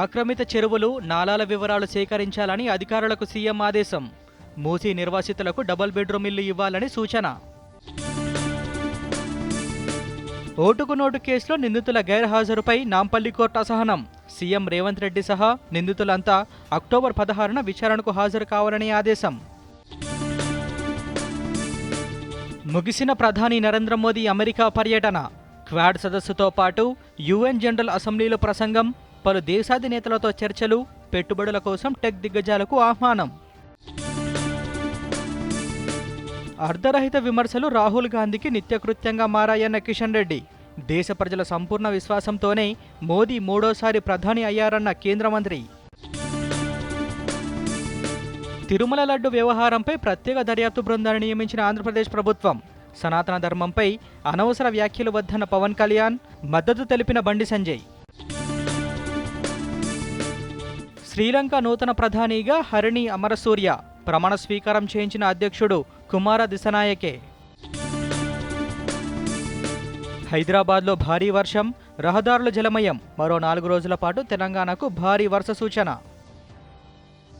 ఆక్రమిత చెరువులు నాలాల వివరాలు సేకరించాలని అధికారులకు సీఎం ఆదేశం. మూసీ నిర్వాసితులకు డబుల్ బెడ్రూమ్ ఇల్లు ఇవ్వాలని సూచన. ఓటుకు నోటు కేసులో నిందితుల గైర్హాజరుపై నాంపల్లి కోర్టు అసహనం. సీఎం రేవంత్ రెడ్డి సహా నిందితులంతా అక్టోబర్ పదహారున విచారణకు హాజరు కావాలని ఆదేశం. ముగిసిన ప్రధాని నరేంద్ర మోదీ అమెరికా పర్యటన. క్వాడ్ సదస్సుతో పాటు యుఎన్ జనరల్ అసెంబ్లీలో ప్రసంగం పలు దేశాధినేతలతో చర్చలు పెట్టుబడుల కోసం టెక్ దిగ్గజాలకు ఆహ్వానం. అర్ధరహిత విమర్శలు రాహుల్ గాంధీకి నిత్యకృత్యంగా మారాయన్న కిషన్ రెడ్డి. దేశ ప్రజల సంపూర్ణ విశ్వాసంతోనే మోదీ మూడోసారి ప్రధాని అయ్యారన్న కేంద్ర మంత్రి. తిరుమల లడ్డు వ్యవహారంపై ప్రత్యేక దర్యాప్తు బృందాన్ని నియమించిన ఆంధ్రప్రదేశ్ ప్రభుత్వం. సనాతన ధర్మంపై అనవసర వ్యాఖ్యలు వద్దన్న పవన్ కళ్యాణ్ మద్దతు తెలిపిన బండి సంజయ్. శ్రీలంక నూతన ప్రధానిగా హరిణి అమరసూర్య ప్రమాణ స్వీకారం చేయించిన అధ్యక్షుడు కుమార దిశనాయకే. హైదరాబాద్లో భారీ వర్షం రహదారుల జలమయం. మరో నాలుగు రోజుల పాటు తెలంగాణకు భారీ వర్ష సూచన.